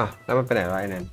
อะแล้วมันไปไหนวะไอ้แนน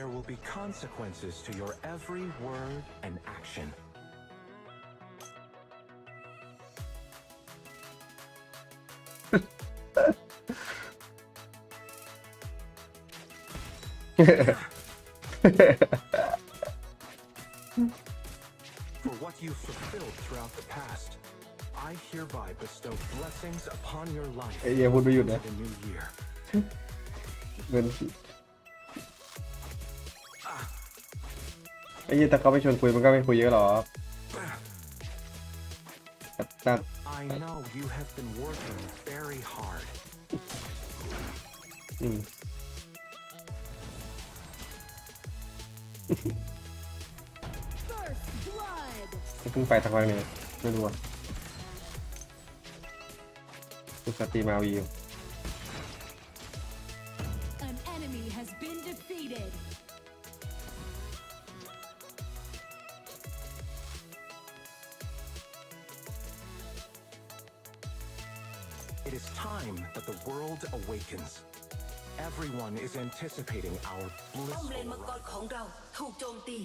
There will be consequences to your every word and action. For what you fulfilled throughout the past, I hereby bestow blessings upon your life. Yeah, what do you do? The new year. ไอ้เหี้ยถ้าเขาไม่ชวนคุยมันก็ไม่คุยเยอะหรอกแต่ตั้ง I know you have been working very hard. อืมเพิ่งไปทางวันนี้ไม่รู้อะคุณสตรีมาวีอยู่ time that the world awakens. Everyone is anticipating our ป้อมเลน blissful มังกร run. ของเราถูกโจมตี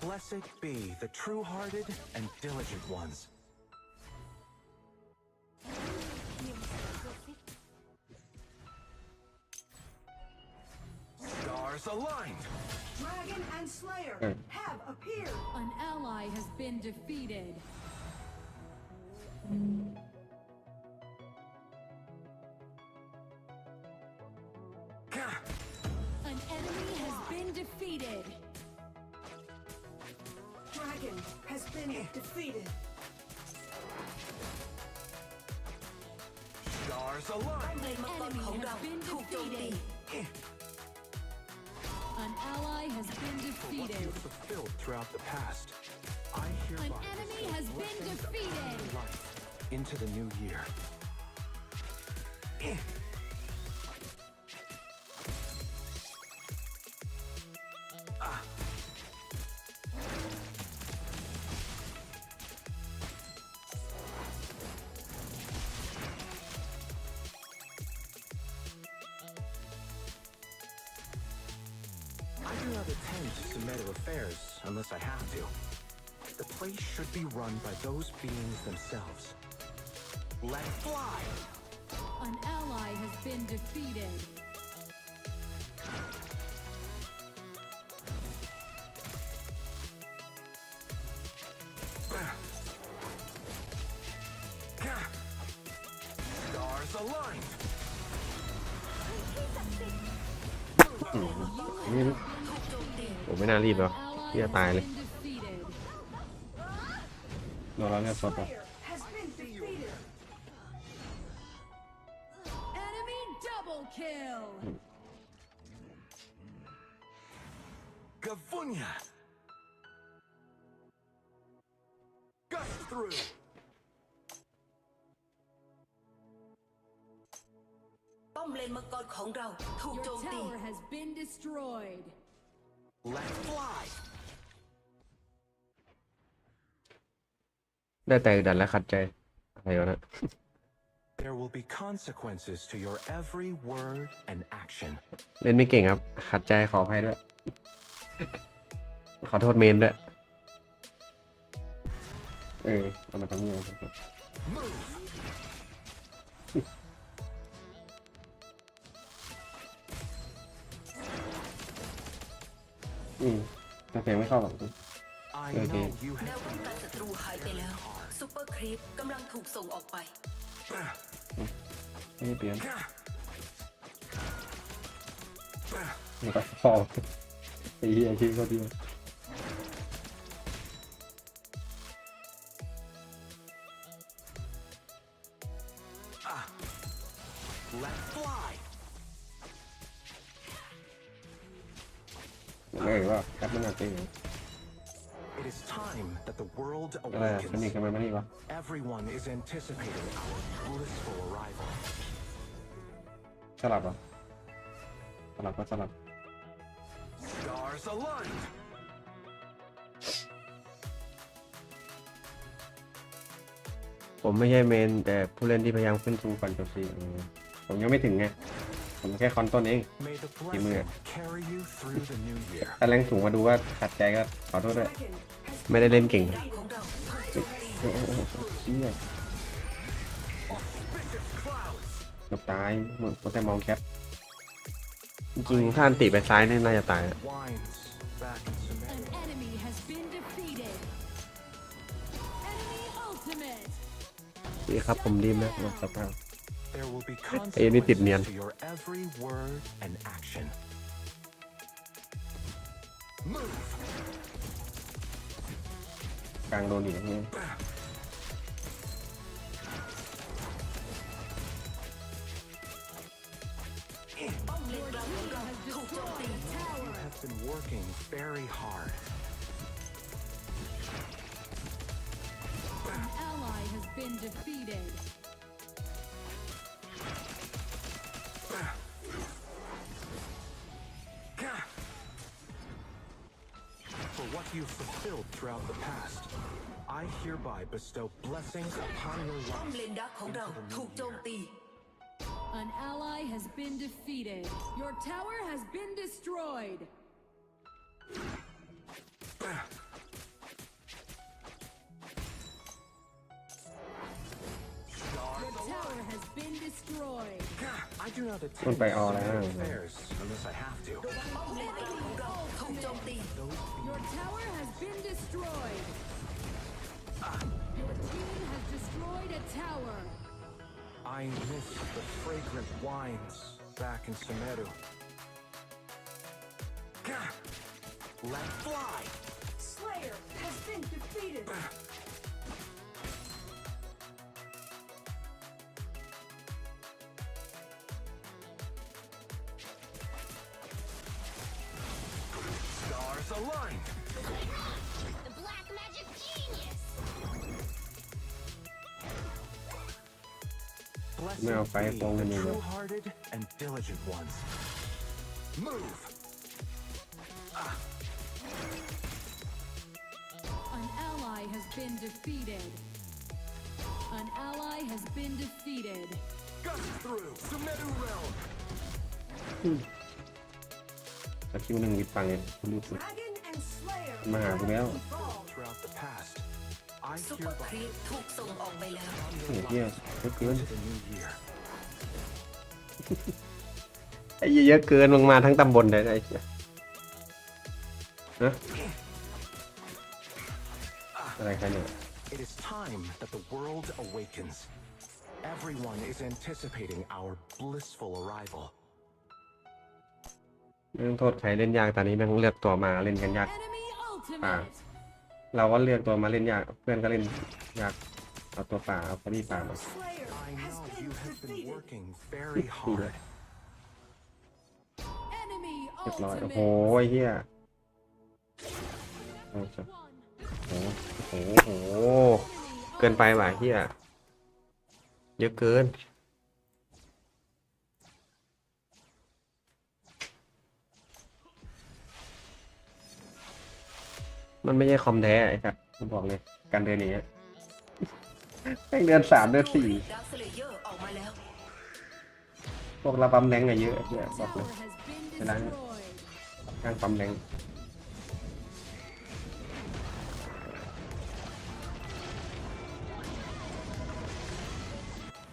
Blessed be the true-hearted and diligent ones. been defeated. An enemy has been defeated. Dragon has been defeated. Stars align. Enemy has been defeated. An ally has been defeated. What you Fulfilled throughout the past. An enemy has been defeated. into the new year. Ah. I do not attend to Meadow affairs unless I have to. The place should be run by those beings themselves. Let fly! An ally has been defeated. Stars aligned! นี่ผมไม่น่ารีบหรอก Ally ที่จะตาย has เลย no, la mia è Enemy double kill. through! Bom through. mất. Your tower has been destroyed. Let fly! ได้แต่อึดอัดและขัดใจอะไรวะนะ There will be consequences to your every word and action. เล่นไม่เก่งครับ ขัดใจขออภัยด้วย ขอโทษเมนด้วย เออเอามาทำเงี้ย Move! อืมแต่เพลงไม่เข้าหรอก I Okay. know you แนว have ป้องกันศัตรูหายไปแล้วซูเปอร์ครีปกำลังถูกส่งออกไปไม่ได้เปลี่ยนมันก็พอไอ้เหี้ยชื่อเขาดี Ah. let fly. ไม่เอ่ยว่าแคปมันอาจจะเหรอ It is time that the world อะไรอะสนิท awakens. กันไหมมานี่วะ Everyone is anticipating our blissful arrival. สลับเหรอะสลับก็สลับ Stars aligned. ผมไม่ใช่เมนแต่ผู้เล่นที่พยายามขึ้นซูก่อนจบซีอืมผมยังไม่ถึงไง ผมแค่คอนต้นเอง May the Give me blessing carry you through the new year. ถ้าแรงสูงมาดูว่าขัดใจก็ขอโทษด้วย Dragon has ไม่ได้เล่นเก่งเชี่ยหลบตายเหมือนแต่มองแคปจริงท่านตีไปซ้ายน่น่าจะตายนี่ครับผมรีมนะหลบสภาพไอ้นี่ติดเนียน กลางโดนอีกแล้วเนี่ย ป้อมเลน you fulfilled throughout the past. I hereby bestow blessings upon your life. An ally has been defeated. Your tower has been destroyed. Your tower has been destroyed. I do not attend unless I have to. Your tower has been destroyed. Your team has destroyed a tower. I miss the fragrant wines back in Sumeru. Let fly! Slayer has been defeated. Blessed Now, fire be ball the in the- true-hearted and diligent ones. Move! An ally has been defeated. An ally has been defeated. Gust through Sumeru realm! สกิลหนึ่งวิดฟังเนี่ยคุณดูสุด Dragon and Slayer Ma, have Gabriel. evolved. Throughout the past, I ซูเปอร์ครี hereby ปถูกส่งออกไปแล้ว โอ้โหเหี้ยเยอะเกิน into the new year. ไอ้เหี้ยเยอะเกินมึงมาทั้งตำบลเลยนะไอ้เหี้ยฮะอะไรกันเนี่ย It is time that the world awakens. Everyone is anticipating our blissful arrival. ไม่ต้องโทษใครเล่นยากตอนนี้แม่งเลือกตัวมาเล่นกันยาก Enemy ultimate. เราก็เลือกตัวมาเล่นยาก เพื่อนก็เล่นยาก เอาตัวป่าเอาคารีป่ามาเรียบร้อยโอ้โห้เหี้ยโอ้โหโอ้โหโอ้โห เกินไปว่ะเหี้ยเยอะเกิน มันไม่ใช่คอมแท้ไอ้ครับผมบอกเลยการเดินอย่างเงี้แม่งเดือนสามเดือนสี่พวกเราปั๊มแรงอะเยอะเยอะบอกเลย has been Cái này- destroyed. ข้างปั๊มแรง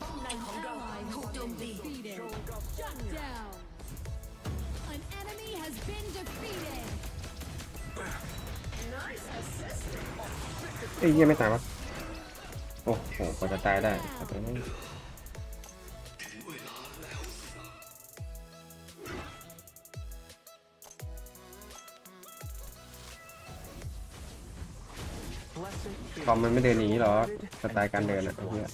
ป้อมในของ เอ้ยยังไม่ตายวะโอ้โหพอจะตายได้ขอโทษนะอมมันไม่เดินหนีหรอสไตล์การเดินอะเพื่อน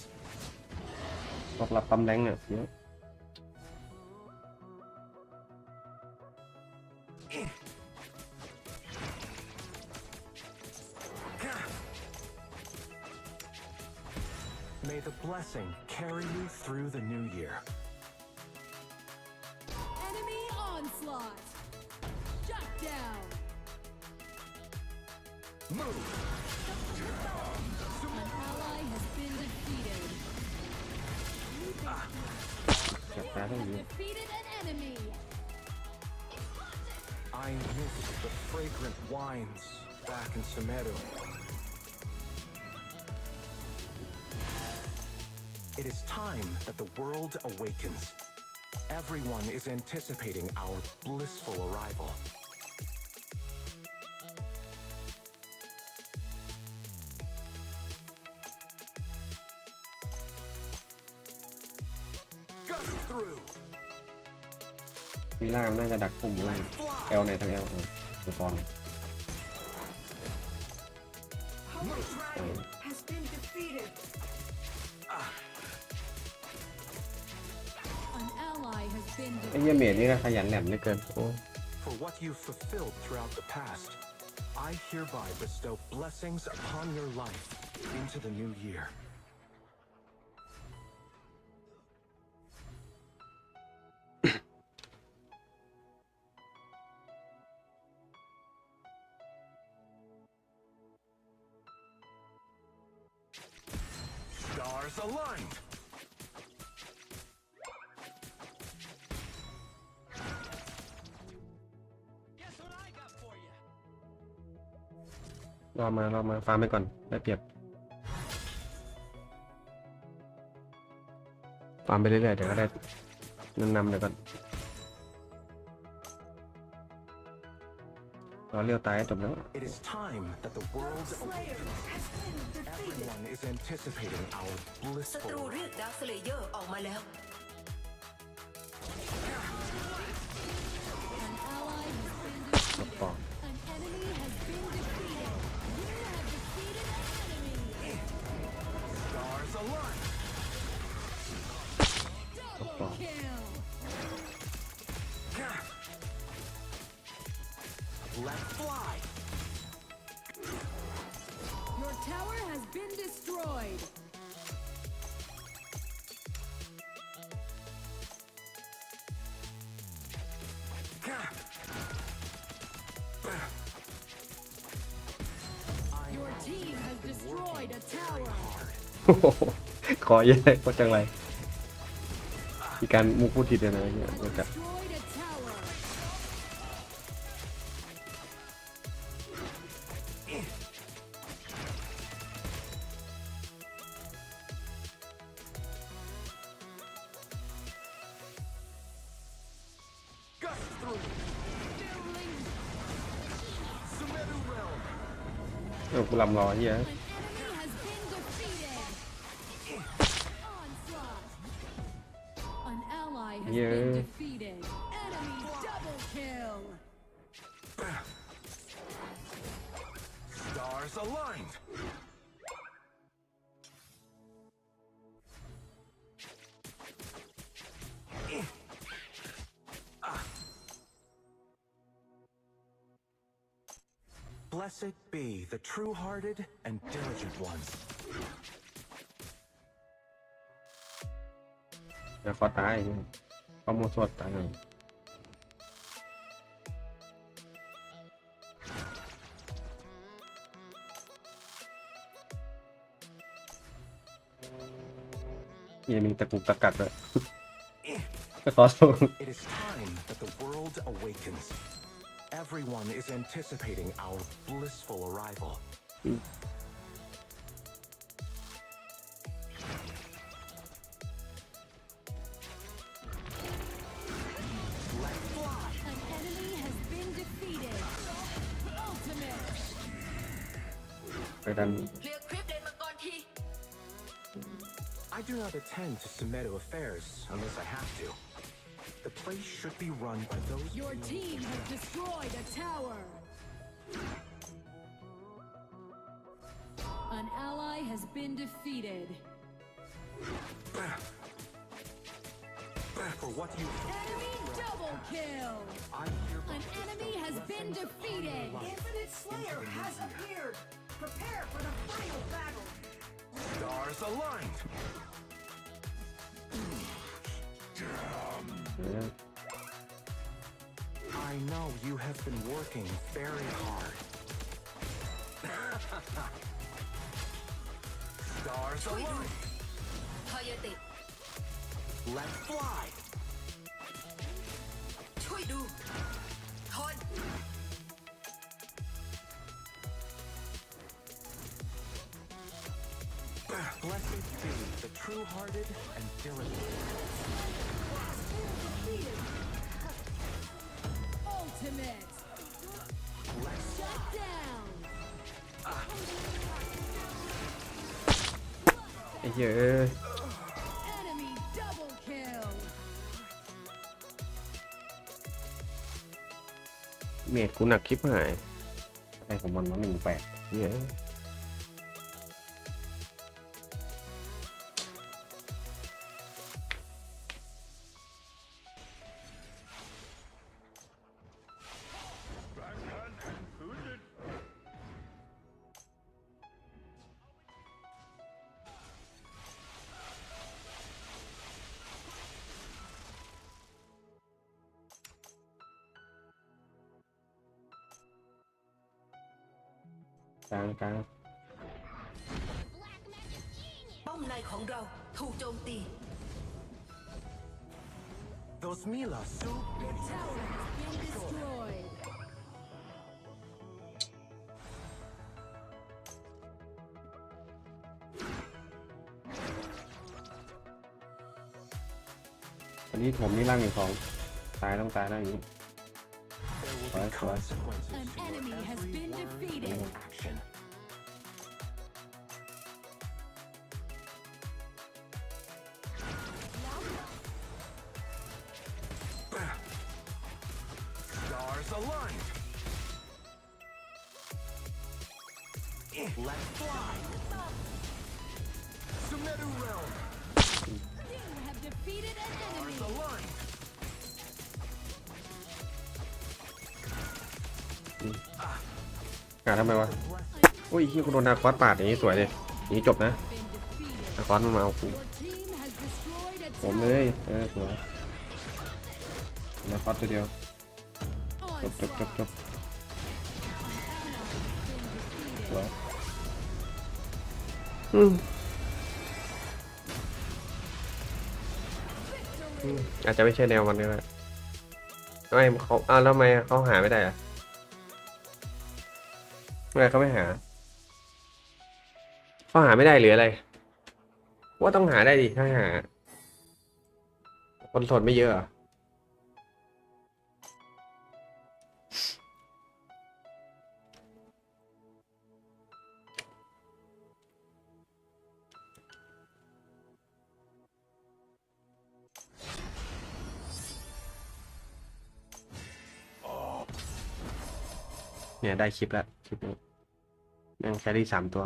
รับรับตำแหน่งเนี่ย May the blessing carry you through the new year. Enemy onslaught. Shut down. Move. An ally has been defeated. Ah. You have defeated an enemy. I miss the fragrant wines back in Semedo. It is time that the world awakens. Everyone is anticipating our blissful arrival. Gust through! มีล่ามน่าจะดักปุ่มล่างเอลไหนทั้งเอลเออตัวตอน ย defeated. เมดนี่ก็ขยันแหลมเหลือเกินโอ้ For what you've fulfilled throughout the past, I hereby bestow blessings upon your life into the new year. มารอมาฟาร์มไปก่อนได้เปรียบฟาร์มไปเรื่อยๆเดี๋ยวก็ได้นำนำเดี๋ยวก่อนรอเลี้ยวตายจบแล้ว It is time that the world Slayer has been defeated. Everyone is anticipating our ศัตรู blissful เรียกดาวสเลเยอร์ออกมาแล้ว fly. Your tower has been destroyed. Your team has destroyed a tower. ขอเยอะโคตรจังไรมีการมุกพูดผิดเลยนะเนี่ยเดี๋ยวจะ Destroyed เออกูลำรอเฮีย An enemy has been Blessed be the true-hearted and diligent ones. Eh. It is time that the world awakens. Everyone is anticipating our blissful arrival. I do not attend to Sumedo affairs unless I have to. The place should be run by those Your team has destroyed a tower. An ally has been defeated. For what you Enemy double kill. I hereby An enemy has been defeated. Infinite Slayer has appeared. Prepare for the final battle. stars aligned. Yeah. I know you have been working very hard. Stars alone. Hayate. Let fly. Choi do. Hot. Blessed be the true-hearted and diligent. Ultimate. Let Shut down. ไอ้เหี้ยเอ้ย Enemy double kill. เมดกูหนักคลิปหายไอ้ของมันมันหนึ่งแปดเนี่ย กลางกลาง Black magic genius. ป้อมในของเราถูกโจมตี those Mila soup. Your tower has been destroyed. อันนี้ผมนี่ร่างอยู่สองตายต้องตายแล้วอย่างนี้ consequences An enemy has been defeated. action. กาทำไมวะอุ้ยที่กูโดนนาคอสปาดอย่างนี้สวยเลยอย่างนี้จบนะนาคอสมันมาเอากูผมเลยเออสวยนาคอสตัวเดียวจบจบจบจบสวยอืมอืมอาจจะไม่ใช่แนวมันก็ได้ไมเขาอ้าวแล้วทำไมเขาหาไม่ได้อะ ทำไมเขาไม่หาเขาหาไม่ได้หรืออะไร ว่าต้องหาได้ดิถ้าหา คนสดไม่เยอะ เนี่ยได้คลิปแล้วคลิปนี้แม่งแครี่สามตัว